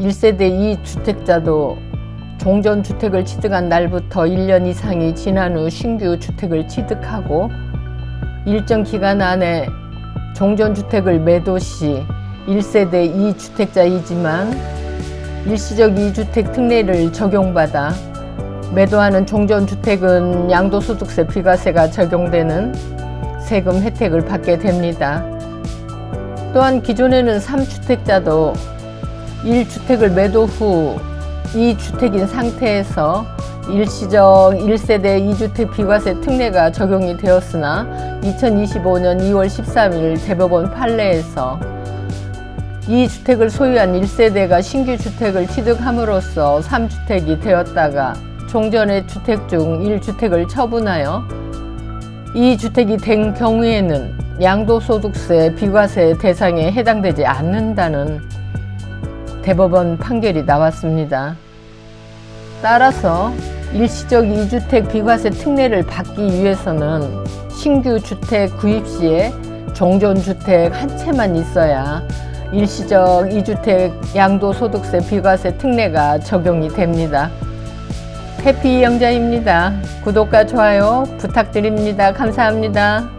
1세대 2주택자도 종전 주택을 취득한 날부터 1년 이상이 지난 후 신규 주택을 취득하고 일정 기간 안에 종전 주택을 매도 시 1세대 2주택자이지만 일시적 2주택 특례를 적용받아 매도하는 종전 주택은 양도소득세 비과세가 적용되는 세금 혜택을 받게 됩니다. 또한 기존에는 3주택자도 1주택을 매도 후 2주택인 상태에서 일시적 1세대 2주택 비과세 특례가 적용이 되었으나 2025년 2월 13일 대법원 판례에서 이 주택을 소유한 1세대가 신규 주택을 취득함으로써 3주택이 되었다가 종전의 주택 중 1주택을 처분하여 이 주택이 된 경우에는 양도소득세 비과세 대상에 해당되지 않는다는 대법원 판결이 나왔습니다. 따라서 일시적 2주택 비과세 특례를 받기 위해서는 신규 주택 구입 시에 종전주택 한 채만 있어야 일시적 2주택 양도소득세 비과세 특례가 적용이 됩니다. 해피 영자입니다. 구독과 좋아요 부탁드립니다. 감사합니다.